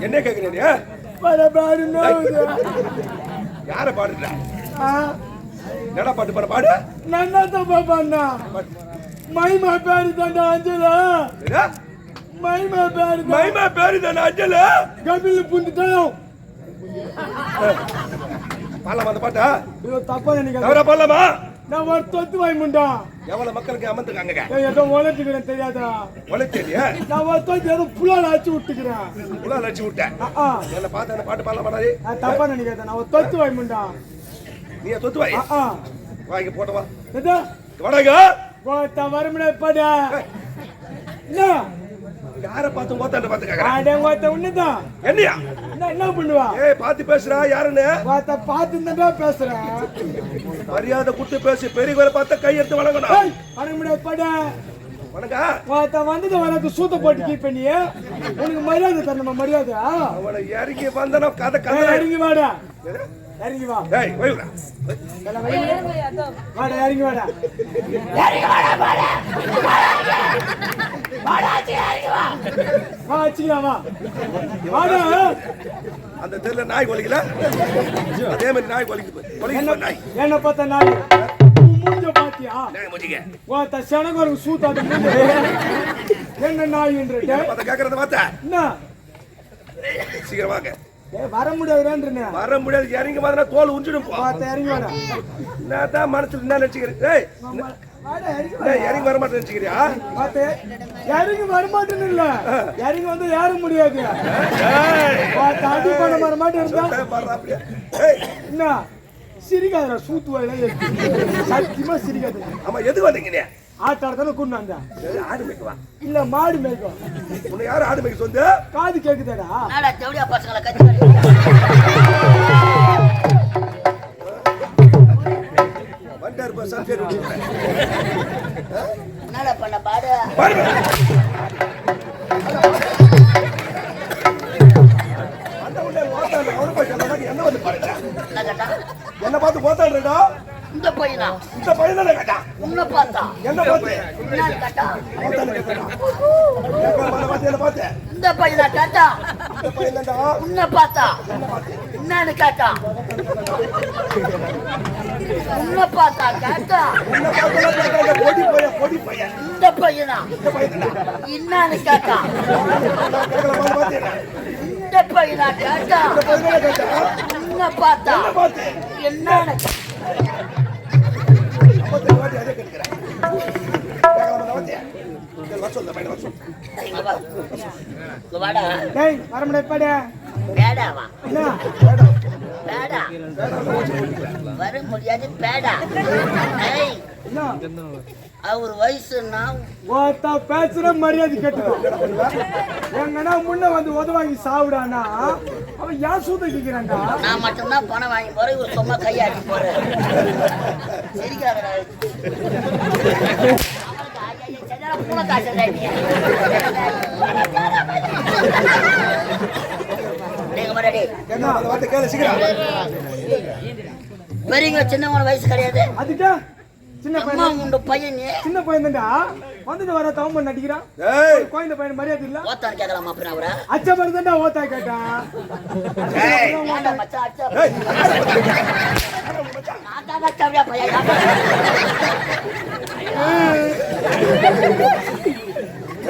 என்ன கேக்குற நீ பல பாடு நோவுது யார பாடுற என்னடா பாட்டு பாட பாடு. நான் என்ன தப்பா பண்ணா? மைமா பேரு தாண்டா அஞ்சலா? மைமா பேரு மைமா பேரு தானே அஞ்சல? கபில் புந்துட்டான் பாடலாம் அந்த பாட்டா. ஐயோ தப்பா நினைக்காத. தவறா பாடலாமா? நான் ஒரு தொத்து வாங்கி எவ்வளவு மக்களுக்கு அமர்ந்துக்காங்க ஏய், ஏதோ உழைச்சுக்கிறேன் தெரியாதா? உழைச்சேரியா நான் ஒரு தொத்து ஏதோ புலால் அடிச்சு விட்டுக்கிறேன். உலா லட்சி விட்டேன். என்ன பார்த்து என்ன பாட்டு பாடலாம் நான் தப்பா நினைக்காத நான் ஒரு தொத்து வாங்கி முண்டா. நீ தொத்து வாய். வாங்கி போட்டவா எதா? வடங்க கோத்த வருமனை படா. என்ன? யார பார்த்து போத்தாண்டு பார்த்து கோத்த உன்னதான் என்னையா? என்ன என்ன பண்ணுவா? ஏய் பார்த்து பேசுறா யாருன்னு? கோத்த பார்த்து தான் பேசுறேன் மரியாதை கொடுத்து பேசி பெரியவரை பார்த்தா கையெடுத்து வணங்கணும். ஏய், வருமனை படா வணங்க. கோத்த வந்தது உனக்கு சூத்த போட்டு கீப் பண்ணி உனக்கு மரியாதை தரணுமா மரியாதை அவனை இறங்கி வந்தனா கதை கதை. இறங்கி வாடா. இறங்கி வா. எல்லாம் வெளியே. வாடா. இறங்கி வாடா. வா வச்சுக்கலாம் வா. வாடா. அந்த தெருல நாய் கொலிக்கல. அதே மாதிரி நாய் கொலிக்குது நாய். என்ன பார்த்த நாய்? மூஞ்ச பாத்தியா? நாய் வாத்த சனகருக்கு சூத்தாத மூஞ்ச என்ன நாயின்ற பார்த்த? கேக்குறத பார்த்த? என்ன? சீக்கிரம் வாங்க. வர முடியாதுன்றேன் வர முடியாது இறங்கி வந்தா தோல் உஞ்சிடும். இறங்கி வாடா. நான் தான் மனசுல என்ன நினைச்சுக்கிறேன் ஏய் இறங்கி வர மாட்டேன் நினைச்சுக்கிறியா? இறங்கி வரமாட்டேன்னு இல்ல. இறங்கி வந்து ஏற முடியாது. அடி பண்ண வர மாட்டேன் என்ன? சிரிக்காதடா சூத்து வாயில சத்தியமா சிரிக்காத ஆமா எது வந்தீங்க நீ ஆட்டாட தானே கொண்டு வந்தா ஆடு மேய்க்கவா இல்ல மாடு மேய்க்கும் உன்னை யாரும் ஆடு மேய்க்க சொந்து காது கேக்குதாடா. நாடா தேவடியா பசங்களை கத்தி வண்டாரு சரி விட்டுறேன் என்னடா பண்ண பாடு? கேட்டா? என்ன பார்த்து போத்தாடுறா இந்த பையனா? இந்த பையன் தானே கேட்டான் உன்னை பார்த்தா? என்ன பார்த்து? என்னன்னு கேட்டா? இந்த பையனா கேட்டா? இந்த பையன் உன்னை பார்த்தா? என்னன்னு கேட்டா? உன்னை பார்த்தா கேட்டா? என்ன பார்த்தா பொடி பையன் பொடி பையன். இந்த பையனா? இந்த பையன் என்னன்னு கேட்டா? இந்த பையனா கேட்டா? உன்னை பார்த்து? என்னன்னு ஐம்பத்தி வாட்டி அதே கேட்கிறேன் கேட்கல பார்த்து சரி வர முடியாது பேடா அவர் வயசுன்னா ஓத்தா பேசுற மரியாதை கேட்டுக்கோ. எங்கன்னா முன்ன வந்து உதவாங்கி சாப்பிடானா அவன் ஏன் சூத்த கேக்குறான்டா? நான் மட்டும்தான் பணம் வாங்கி போறேன் இவர் சும்மா கையாடி போறேன் சிரிக்காதடா. பெரியவங்க சின்னவங்க வயசு கிடையாது. அதுக்கா? சின்ன பையன் உண்டு பையன் சின்ன பையன் தான்டா. வந்துட்டு வர தவம் நடிக்கிறான் ஏய். ஒரு குழந்தை பையன் மரியாதை இல்ல. ஓத்தான் கேட்கலாமா அப்புறம் அவரை? அச்ச தான்டா ஓத்தா கேட்டான் ஏய். ஏன்டா மச்சான் அச்சா? ஏய். நான் தான் அச்சாவியா பையன்?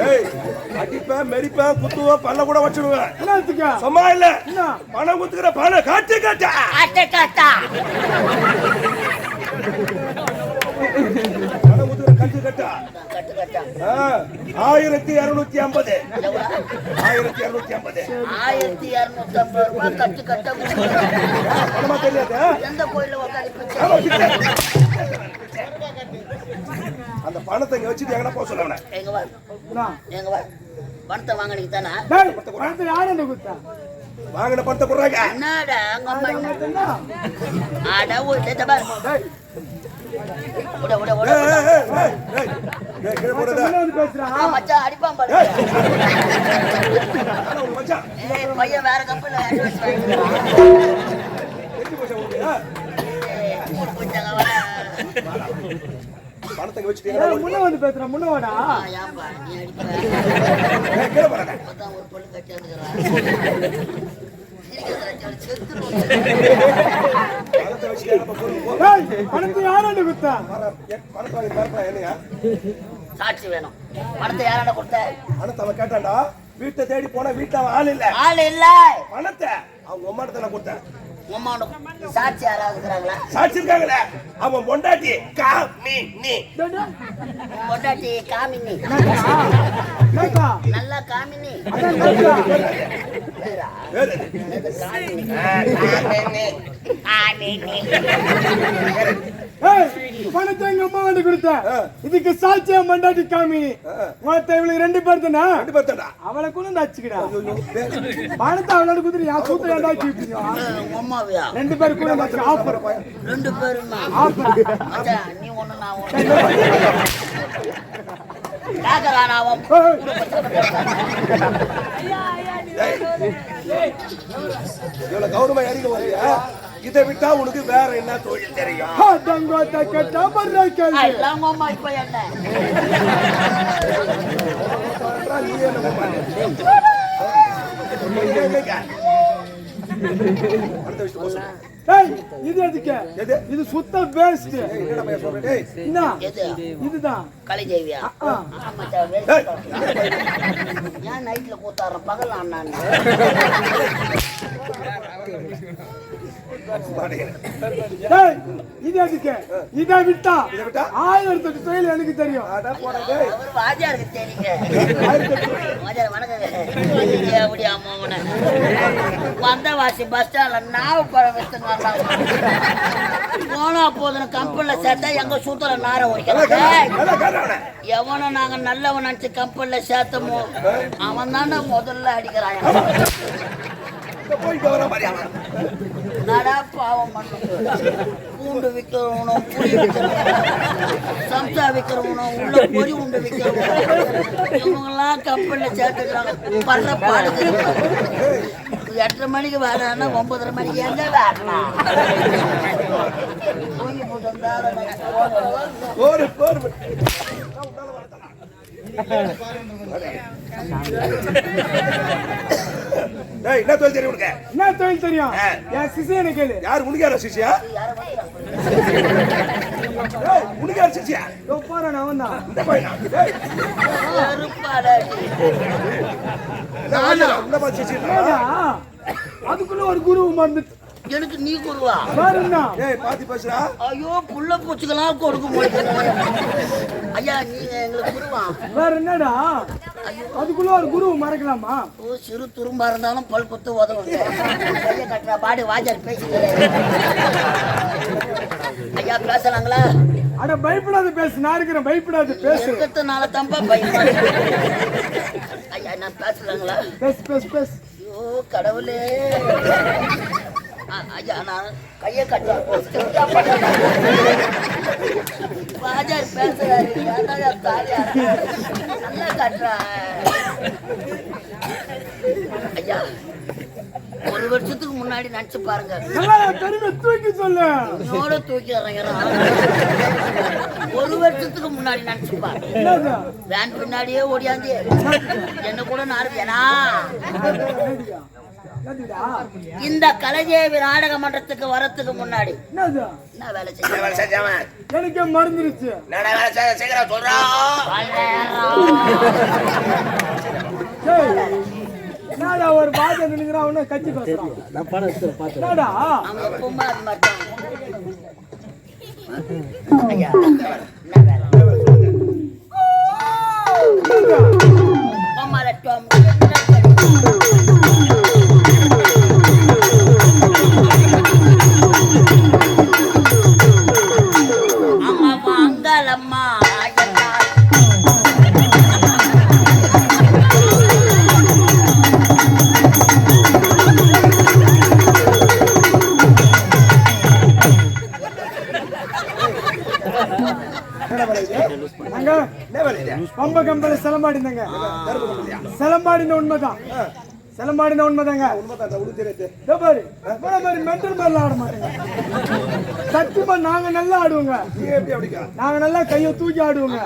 ஏய். அடிப்பேன் மெரிப்பேன் குத்துவேன் பல்ல கூட வச்சிடுவேன் என்னத்துக்கா சும்மா இல்ல. என்ன? பணம் குத்துக்கிற பணம் காட்டு காட்டா. காட்டு காட்டா. ஆயிரத்தி இருநூத்தி ஐம்பது. ஆயிரத்தி இருநூத்தி ஐம்பது. ஆயிரத்தி இருநூத்தி ஐம்பது ரூபாய் கட்டு கட்ட தெரியாது? எந்த வச்சுக்க. அந்த பணத்தை இங்க வச்சுட்டு எங்கன்னா போக சொல்ல அவனை எங்க வா? எங்க வா பணத்தை வாங்கினீங்க தானே? பணத்தை யார் என்ன கொடுத்தா? வாங்கின பணத்தை கொடுறாங்க. என்னடா அங்க அம்மா? அட ஒரு பையன் வேற கப்பல்ல அட்வான்ஸ் வாங்கிக்கிறான் தெரிஞ்சு போச்சா உனக்கு? ஆ? ஏய், கொஞ்சம் வா. பணத்தை இங்க வச்சுட்டீங்களா? ஏய், முன்ன வந்து பேசுற முன்ன வாடா ஏய், கீழே. அப்பதான் ஒரு பொண்ணு கட்டி வந்துக்கிறான் பணத்தை யாராண்ட என்னையா? சாட்சி வேணும். பணத்தை யாராண்ட கொடுத்த? பணத்தை அவன் கேட்டான்டா. வீட்டை தேடி போனா வீட்டுல அவன் ஆள் இல்ல. ஆள் இல்ல. பணத்தை அவங்க உம்மாட்ட நான் கொடுத்தேன். சாட்சி யாராவது இருக்கிறாங்களா சாட்சி இருக்காங்களே. அவன் பொண்டாட்டி கா மீ நீ. பொண்டாட்டி காமினி. நல்லா காமினி. காமினி? காமினி. பணத்தை எங்க அம்மா வந்து கொடுத்த? இதுக்கு சாட்சியா மண்டாட்டி காமி. மொத்த இவளுக்கு ரெண்டு பேர் தானே? ரெண்டு பேர் அவளை கூட வேறு. பணத்தை அவளோட குடுத்துட்டு என் சூத்திர அம்மாவியா? ரெண்டு பேர் கூட வந்து ஆஃபர். ரெண்டு பேருமா? ஆஃபர். நீ ஒண்ணு நான் ஒண்ணு. கௌரவமா இதை விட்டா உனக்கு வேற என்ன தொழில் தெரியும்? தங்கோட்ட கேட்டா பண்ற கேள்வி. அம்மா இப்ப என்ன? நீ என்ன இது எதுக்கு? எது? இது சுத்த வேஸ்ட் என்ன இதுதான். கலை ஜெய்வியா ஆ. மச்சான், டேய், வேஸ்ட். ஏன் நைட்ல கூத்தாடுறேன் பகல். ஏய் இது எதுக்கு? இதை விட்டா? இதை விட்டா? ஆயிரத்தி எட்டு தொழில் எனக்கு தெரியும். வந்தவாசி பஸ் ஸ்டாண்ட்ல நாவ பழம் போனா போதுன்னு கம்பெனில சேர்த்தா எங்க சூத்துல நார. எவனை நாங்க நல்லவன் நினைச்சு கம்பெனில சேர்த்தமோ அவன் தானே முதல்ல அடிக்கிறான். இங்க போய் இங்க வர மாதிரி அவன். நடா பாவம் பூண்டு விற்கிறவனும் புளி சம்சா விற்கிறவனும் உள்ள பொறி உண்டு விற்கிறவனும் இவங்கெல்லாம் கம்பெனியில் சேர்த்துக்கிறாங்க படுற பாடுது எட்டரை மணிக்கு வேலைன்னா ஒன்பதரை மணிக்கு எங்க போரு, போரு. டேய், என்ன தொழில் தெரியும் உனக்கு? என்ன தொழில் தெரியும். என் சிசியனை கேளு? யார் உனக்கு யாரா சிசியா? உனக்கு யார் சிசியா? போறேன் அவன் தான் இந்த பையனா? அதுக்குள்ள ஒரு குரு மறந்துட்டு எனக்கு நீ குருவா? ஏய் பாத்தி பேசுறா ஐயோ புள்ள பூச்சிக்கெல்லாம் கொடுக்க முடியும் ஐயா நீங்க எங்களுக்கு குருவா? வேற என்னடா அதுக்குள்ள ஒரு குரு மறக்கலாமா? ஓ சிறு துரும்பா இருந்தாலும் பல் குத்து உதவும். கையை கட்டுற பாடி வாஜார் பேசுகிறேன் ஐயா பேசலாங்களா அட பயப்படாத பேசு. நான் இருக்கிறேன் பயப்படாத பேசு. இருக்கிறதுனால தம்பா பயமா இருக்கு. ஐயா நான் பேசலாங்களா பேசு பேசு பேசு. ஐயோ கடவுளே. கையை கட்டுறேன். வாஜார் பேசுறாரு. நல்லா கட்டுறேன் ஐயா ஒரு வருஷத்துக்கு முன்னாடி நினைச்சு பாருங்க. தூக்கி சொல்லு. என்னோட தூக்கி இறங்குறான் ஒரு வருஷத்துக்கு முன்னாடி நினைச்சு பாரு. என்னது? வேன் பின்னாடியே ஓடியாந்து. என்ன கூட நாருவேனா என்னதுடா இந்த கலைஜேவி நாடக மன்றத்துக்கு வரத்துக்கு முன்னாடி. என்னது? என்ன வேலை செய்ய வேலை செஞ்சவன் எனக்கே மறந்துருச்சு. என்னடா வேலை செய்ய சீக்கிரம் சொல்றா. டேய், என்னடா ஒரு பாஜ நினைக்கிறான் அவன கட்சி பேசுறான். என்னடா? அவங்க எப்பவுமே அது மட்டும். ஐயா என்ன சிலம்பாடின உண்மைதான். சிலம்பாடின உண்மைதாங்க. உண்மைதான் உனக்கு தெரியாது பாரு மாதிரி மென்டல் மாதிரிலாம் ஆட மாட்டேங்க. சத்தியமா நாங்க நல்லா ஆடுவோங்க. நாங்க நல்லா கையை தூக்கி ஆடுவோங்க.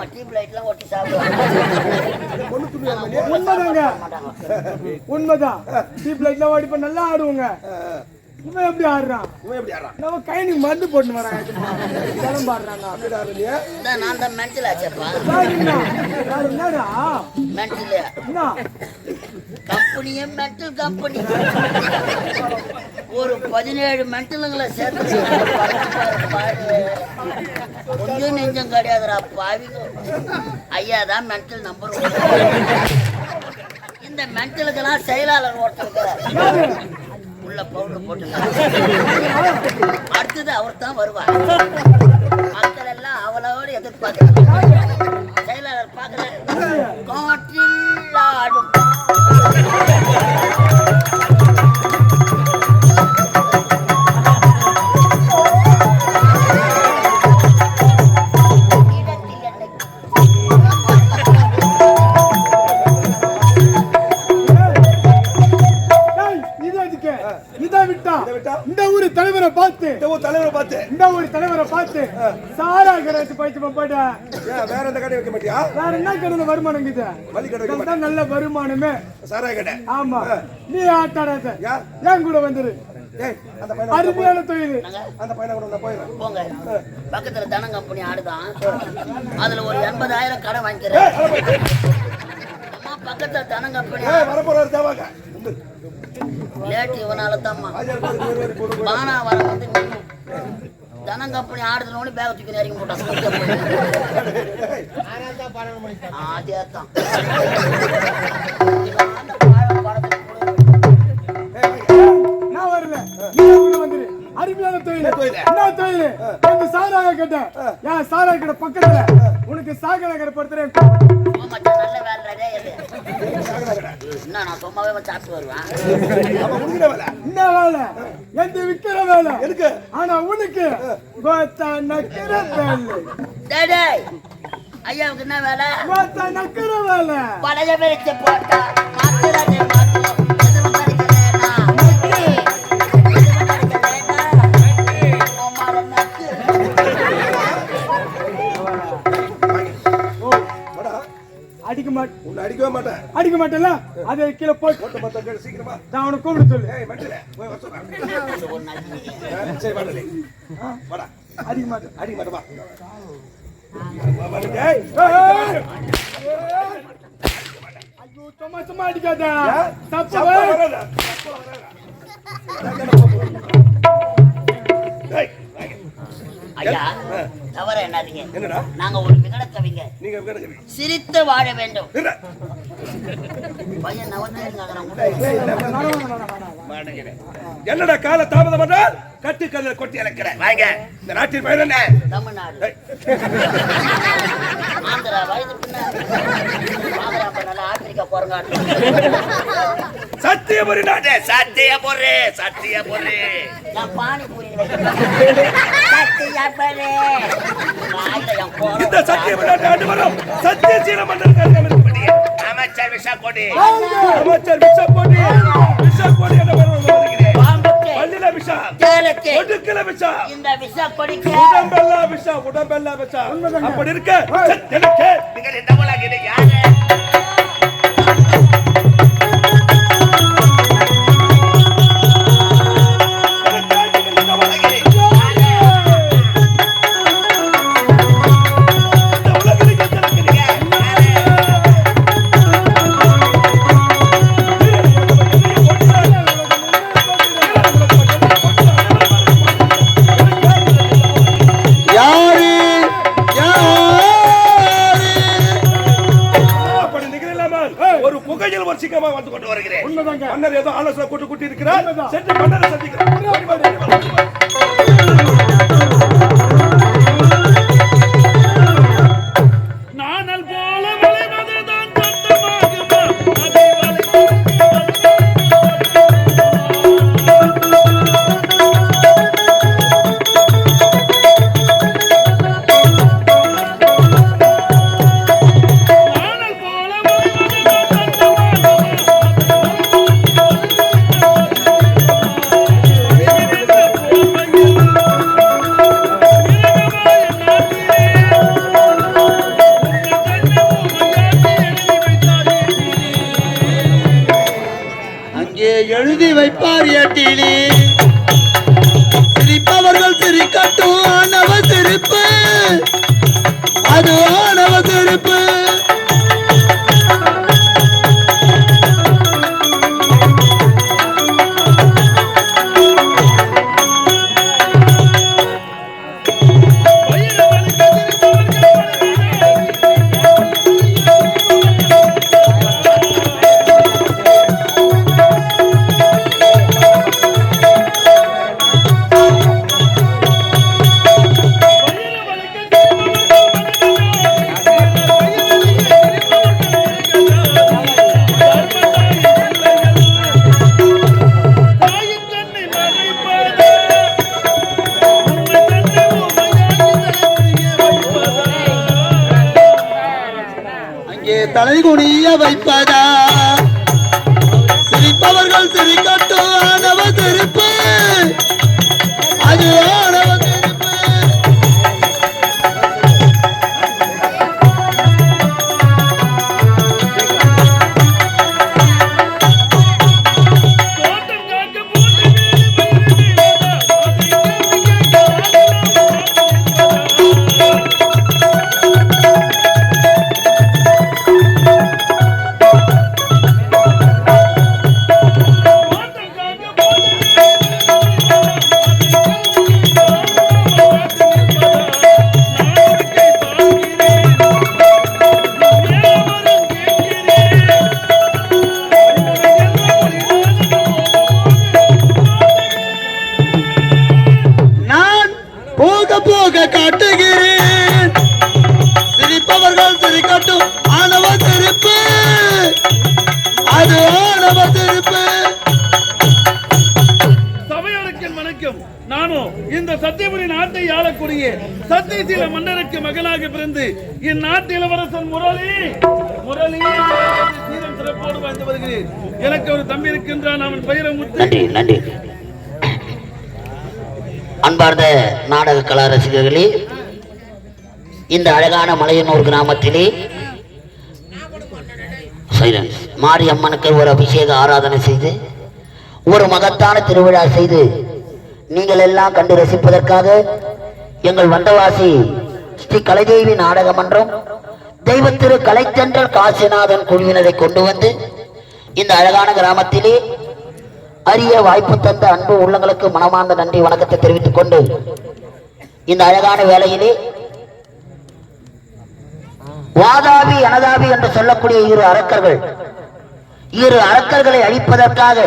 உண்மைதாங்க. உண்மைதான். டீப் லைட்லாம் ஓடிப்ப நல்லா ஆடுவோங்க. இவன் எப்படி ஆடுறான்? இவன் எப்படி ஆடுறான்? நம்ம கைனுக்கு மருந்து போட்டு வரான் சிலம்பாடுறாங்க எப்படி ஆடுற நீ இந்த நான் தான் மென்டல் ஆச்சப்பா. யாருன்னா? யாரு என்னடா? மென்டல். என்ன? கம்பெனியே மென்டல் கம்பெனி. ஒரு பதினேழு மென்டலுங்களை சேர்த்து கொஞ்சம் நெஞ்சம் கிடையாதுடா பாவிங்க. ஐயா தான் மென்டல் நம்பர் இந்த மென்டலுக்கெல்லாம் செயலாளர் ஒருத்தர் இருக்கிறார் உள்ள பவுடர் போட்டு அடுத்தது அவர் தான் வருவார். மக்கள் எல்லாம் அவளோடு எதிர்பார்க்கிறாங்க செயலாளர் பார்க்கல. காற்றில் இந்த ஊரு தலைவரை பார்த்து சாரா கடைக்கு போயிட்ட? ஏன் வேற எந்த கடை வைக்க மாட்டியா? வேற என்ன கடையில வருமானம் இது வழி கடை நல்ல வருமானமே. சாராய கடை. ஆமா. நீ ஆட்டாடாத யா? ஏன் கூட வந்துரு? ஏய் அந்த பையனை அருமையான தொழில். அந்த பையனை கூட போயிடுறேன் போங்க. பக்கத்துல தனம் கம்பெனி ஆடுதான். அதுல ஒரு எண்பதாயிரம் கடன் வாங்கிக்கிறேன். பக்கத்துல தனம் கம்பெனி ஏய் வரப்போறாரு தேவாங்க. லேட் இவனால போதும். பானா வர வந்து. தனம் கம்பெனி ஆடுதுனோட பேக தூக்கி நெருங்கி போட்டான் அதே தான். நான் வரல. அருமையான தொழில். என்ன தொழில்? என்ன தொழில் இந்த சாராய கடை ஏன் சாராய கடை பக்கத்துல? உனக்கு சாகர கடை படுத்துறேன் என்ன நான் சும்மாவே சாப்பிட்டு வருவேன். என்ன வேலை? எந்த விக்கிற வேலை? எதுக்கு? ஆனா உனக்கு கோத்தா நக்கிற வேலை. ஐயாவுக்கு என்ன வேலை? கோத்தா நக்கிற வேலை. பழைய பிரிச்சு போட்டா அடிக்க மாட்டேன் உன்னை அடிக்கவே மாட்டேன். அடிக்க மாட்டேன்ல? அதை கீழே போட்டு. போட்டு மத்த கேளு, சீக்கிரமா. நான் அவனை கூப்பிட சொல்லு. ஏய் மெண்டல போய் வர சொல்றேன். ஒரு நக்கு சரி வாடா நீ. வாடா. அடிக்க மாட்டேன். அடிக்க மாட்டே வா. வா, வா, டேய். ஐயோ சும்மா சும்மா அடிக்காத. ஏன்? தப்பு சத்தம் வராதா? ஐயா தவற என்னதுங்க என்னடா? நாங்க ஒரு விகட கவிங்க நீங்க சிரித்து வாழ வேண்டும். பையன் என்னடா கால தாமதம் என்றால் கட்டுக்கல்ல கொட்டி இழக்கிறேன் வாங்க. இந்த நாட்டின் பெயர் என்ன? தமிழ்நாடு. ஆந்திரா வயது பின்ன ஆந்திரா பண்ணல ஆப்பிரிக்கா குரங்காட்டு சத்தியபுரி நாடு சத்தியபுரி சத்தியபுரி நான் பானிபூரி சத்தியபுரி வாயில என் கோலம் இந்த சத்தியபுரி நாட்டு ஆண்டு வரும். சத்தியசீல மன்னர் கருகமணி அமைச்சர் விஷா கொடி. அமைச்சர் விஷா கொடி. விஷா கொடி என்ற விஷா இந்த விஷ கொடிக்கு உடம்பெல்லாம் விஷா உடம்பெல்லாம் விஷா அப்படி இருக்க. சரி, எனக்கு. நீங்கள் இந்த எனக்கு ஒரு தம்பி இருக்கின்றான் அவன் பெயரை நன்றி நன்றி. அன்பார்ந்த நாடக கலா ரசிகர்களே இந்த அழகான மலையனூர் கிராமத்திலே சைலன்ஸ் மாரியம்மனுக்கு ஒரு அபிஷேக ஆராதனை செய்து ஒரு மகத்தான திருவிழா செய்து நீங்கள் எல்லாம் கண்டு ரசிப்பதற்காக எங்கள் வந்தவாசி ஸ்ரீ கலைதேவி நாடக மன்றம் தெய்வ திரு கலைச்சென்றல் காசிநாதன் குழுவினரை கொண்டு வந்து இந்த அழகான கிராமத்திலே அரிய வாய்ப்பு தந்த அன்பு உள்ளங்களுக்கு மனமார்ந்த நன்றி வணக்கத்தை தெரிவித்துக் கொண்டு இந்த அழகான வேலையிலே வாதாபி அனதாபி என்று சொல்லக்கூடிய இரு அரக்கர்கள் இரு அரக்கர்களை அழிப்பதற்காக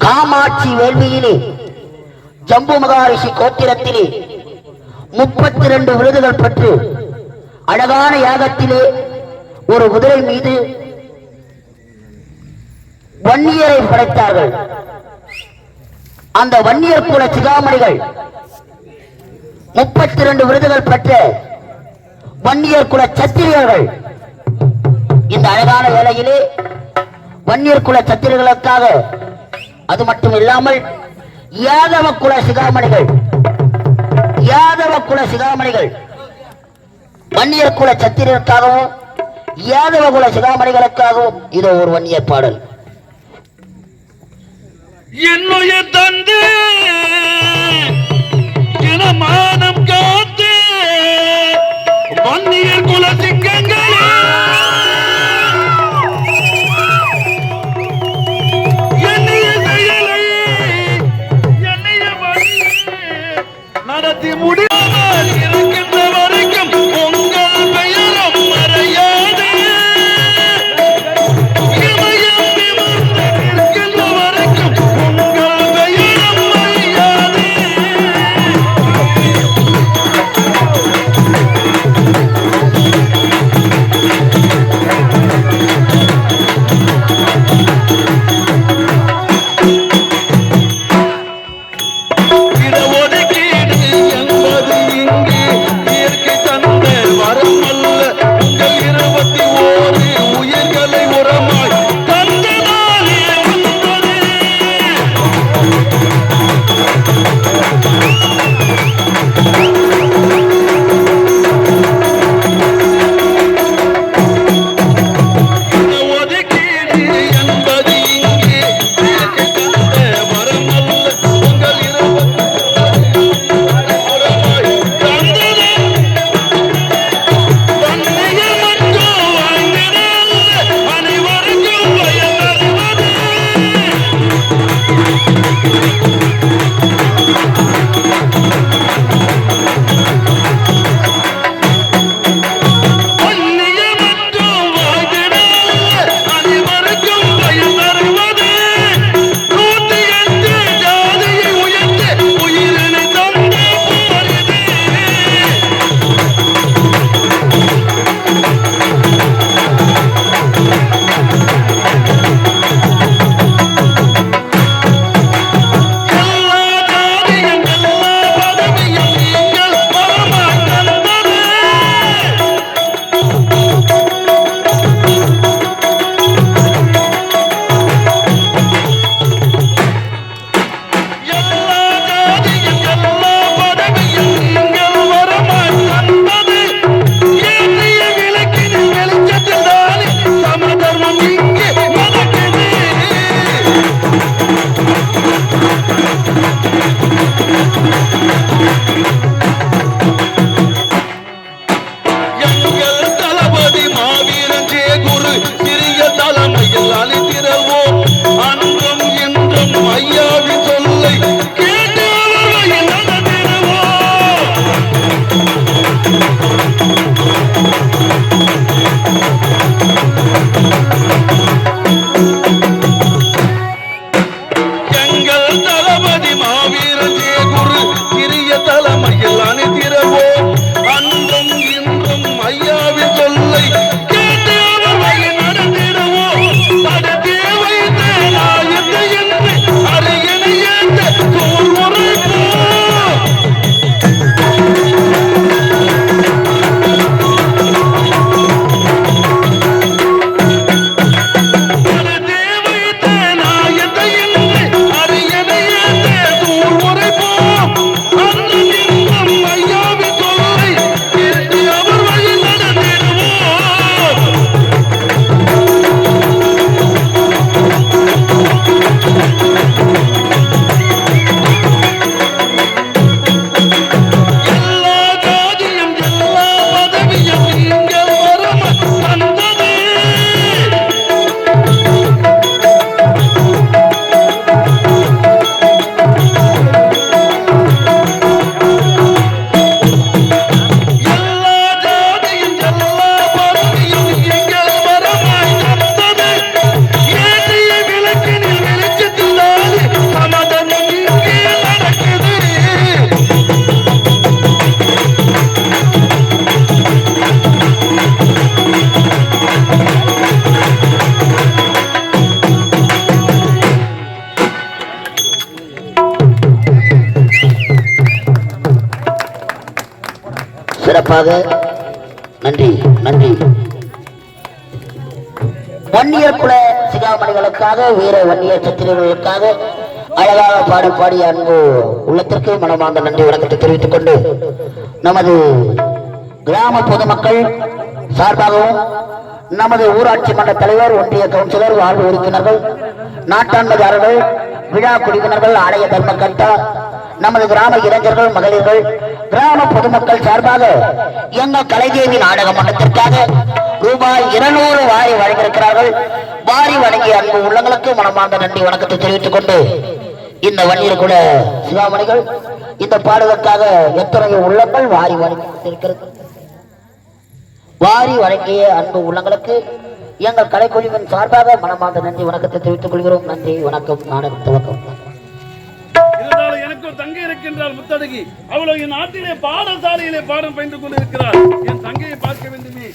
காமாட்சி வேள்வியிலே ஜம்பு மகாரிஷி கோத்திரத்திலே முப்பத்தி ரெண்டு விருதுகள் பெற்று அழகான யாகத்திலே ஒரு குதிரை மீது வன்னியரை படைத்தார்கள். அந்த வன்னியர் குல சிகாமணிகள் முப்பத்தி இரண்டு விருதுகள் பெற்ற வன்னியர் குல சத்திரியர்கள். இந்த அழகான வேலையிலே வன்னியர் குல சத்திரியர்களுக்காக அது மட்டும் இல்லாமல் யாதவ குல சிகாமணிகள் யாதவ குல சிகாமணிகள் வன்னியர் குல சத்திரியருக்காகவும் யாதவ குல சிகாமணிகளுக்காகவும் இதோ ஒரு வன்னியர் பாடல். என்னுய தந்து மானம் காத்து வன்னியர் குல சிங்கங்களே! சிறப்பாக. நன்றி நன்றி. வன்னியர் குல சிகாமணிகளுக்காக வீர வன்னியர் சத்திரர்களுக்காக அழகாக பாடி பாடிய அன்பு உள்ளத்திற்கு மனமார்ந்த நன்றி வணக்கத்தை தெரிவித்துக் கொண்டு நமது கிராம பொதுமக்கள் சார்பாகவும் நமது ஊராட்சி மன்ற தலைவர் ஒன்றிய கவுன்சிலர் வாழ்வு உறுப்பினர்கள் நாட்டாண்மைதாரர்கள் விழா குழுவினர்கள் ஆலய தர்மகர்த்தா நமது கிராம இளைஞர்கள் மகளிர்கள் கிராம பொதுமக்கள் சார்பாக எங்கள் கலைதேவி நாடக மன்றத்திற்காக ரூபாய் இருநூறு வாரி வழங்கியிருக்கிறார்கள். வாரி வழங்கிய அன்பு உள்ளங்களுக்கு மனமார்ந்த நன்றி வணக்கத்தை தெரிவித்துக் கொண்டு இந்த வன்னியர் கூட சிவாமணிகள் இந்த பாடுவதற்காக எத்தனை உள்ளங்கள் வாரி வழங்கியிருக்கிறது? வாரி வழங்கிய அன்பு உள்ளங்களுக்கு எங்கள் கலைக்குழுவின் சார்பாக மனமார்ந்த நன்றி வணக்கத்தை தெரிவித்துக் கொள்கிறோம். நன்றி வணக்கம் நாடகம் துவக்கம். ஒரு தங்கை இருக்கின்றால் முத்தடகி. அவளோ என் நாட்டிலே பாடசாலையிலே பாடம் பயின்று கொண்டிருக்கிறார். என் தங்கையை பார்க்க வேண்டுமே.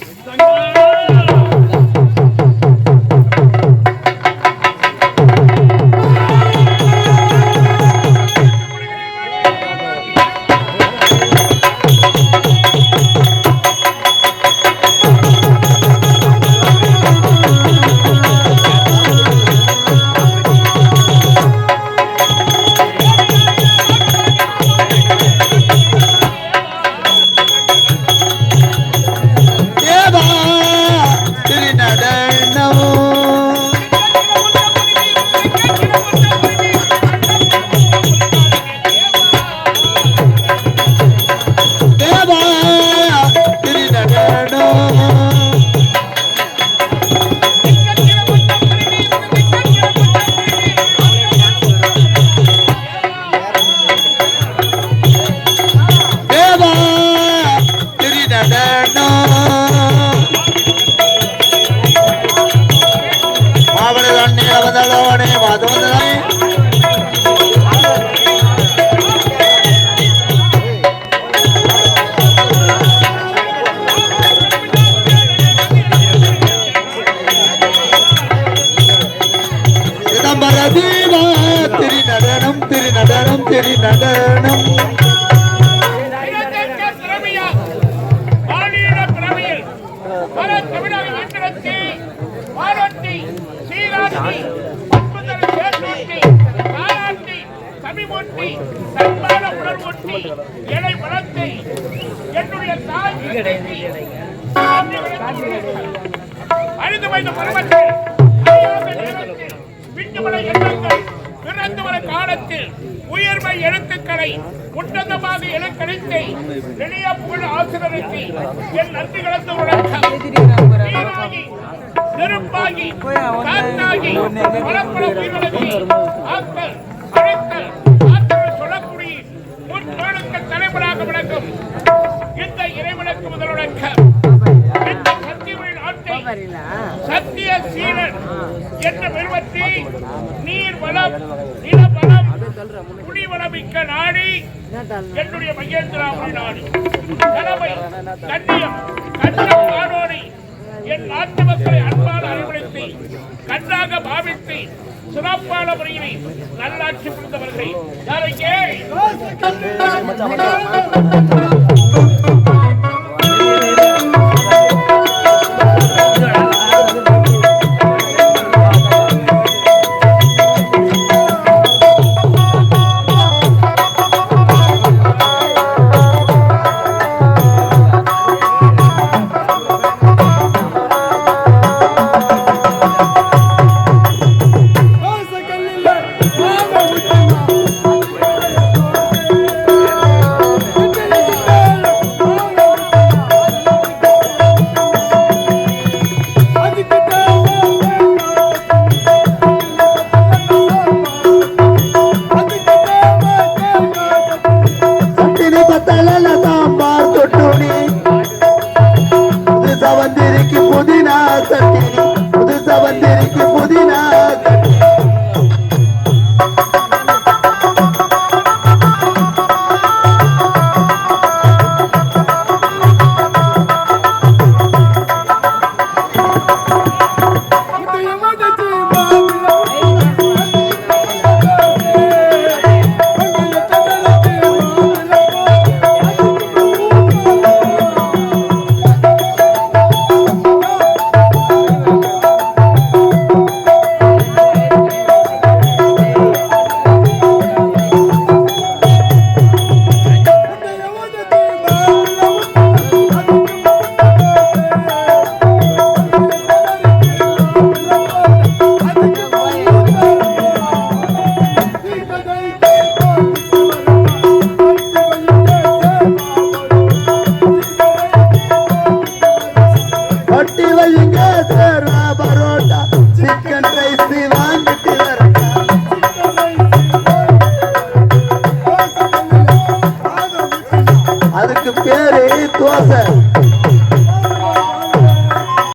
બધા વાંધો நெருப்பாகி காத்தாகி பரப்பர உயிரிழந்து ஆக்கல் அழைத்தல் ஆற்றல் சொல்லக்கூடிய முன் தலைவராக விளங்கும் இந்த இறைவனுக்கு முதலுடக்கம் இந்த சத்தியமிழ் நாட்டை சத்திய சீலன் என்ற நீர் வளம் நில வளம் நாடி என்னுடைய மகேந்திராபுரி நாடு. தலைமை கண்ணியம் என் நாட்டு மக்களை அன்பால் அறிவுறுத்தி கண்ணாக பாவித்து சிறப்பான முறையிலே நல்லாட்சி புரிந்தவர்கள் யாரைக்கே